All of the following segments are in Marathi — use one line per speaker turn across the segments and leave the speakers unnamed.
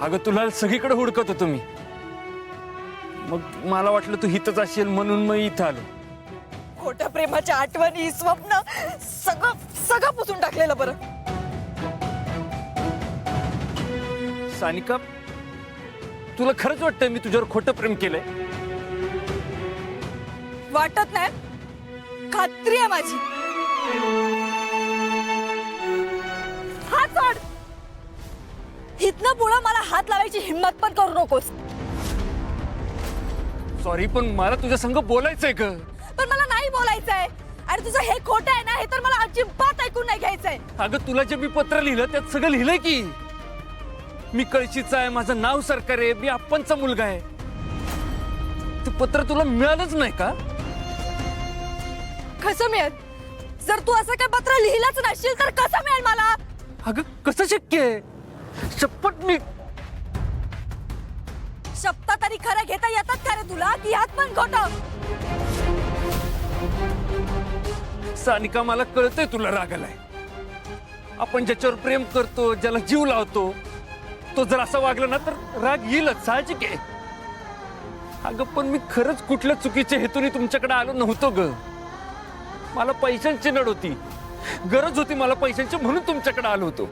अगं तुला सगळीकडे हुडकत होतो मी मग मला वाटलं तू हितच असेल म्हणून मग इथं आलो.
खोट्या प्रेमाच्या आठवणी स्वप्न सगळं सगळं पुसून टाकलेलं बरं.
सानिका तुला खरंच वाटतंय मी तुझ्यावर खोटं प्रेम केलंय?
वाटत नाही. खात्री आहे माझी. हात लावायची हिंमत पण करू नकोस.
सॉरी पण मला तुझ्या संग बोलायचंय ग.
पण मला नाही बोलायचंय. आणि तुझं हे खोटं आहे ना हे तर मला अजिबात ऐकून नाही घ्यायचंय.
अगं तुला जे मी पत्र लिहिलं त्यात सगळं लिहिलंय की. मी कळशीचा आहे माझं नाव सरकार आहे मी आप्पांचा मुलगा आहे. ते पत्र तुला मिळालंच नाही का?
कसं मिळेल? जर तू असं काय पत्र लिहिलंच नसशील तर कसं मिळेल मला?
अगं कसं शक्य आहे? शपथ मी
तरी येतात का रे तुला? की यात पण खोटं?
सानिका मला कळतंय तुला राग आलाय. आपण ज्याच्यावर प्रेम करतो ज्याला जीव लावतो तो जर असं वागला ना तर राग येईलच. साहजिक आहे. अगं पण मी खरंच कुठल्या चुकीच्या हेतूने तुमच्याकडे आलो नव्हतो ग. मला पैशांची नड होती. गरज होती मला पैशांची म्हणून तुमच्याकडे आलो होतो.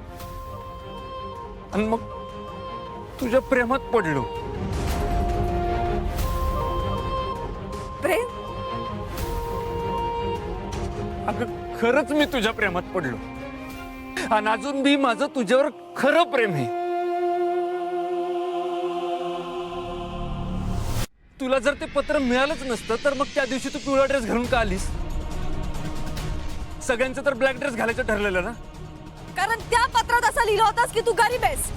आणि मग तुझ्या प्रेमात पडलो.
प्रेम?
अगं खरंच मी तुझ्या प्रेमात पडलो. आणि अजून मी माझं तुझ्यावर खरं प्रेम आहे. तुला जर ते पत्र मिळालंच नसतं तर मग त्या दिवशी तू पिवळा ड्रेस घालून का आलीस? सगळ्यांचं तर ब्लॅक ड्रेस घालायचं ठरलेलं ना?
कारण त्या पत्रात असं लिहिलं होतंस की तू गरीब आहेस.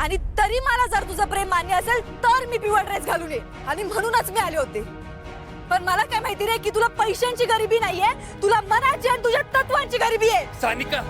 आणि तरी मला जर तुझं प्रेम मान्य असेल तर मी पिवळ ड्रेस घालून ये आणि म्हणूनच मी आले होते. पण मला काय माहिती रे की तुला पैशांची गरिबी नाहीये तुला मनाची आणि तुझ्या तत्वांची गरिबी आहे.
सानिका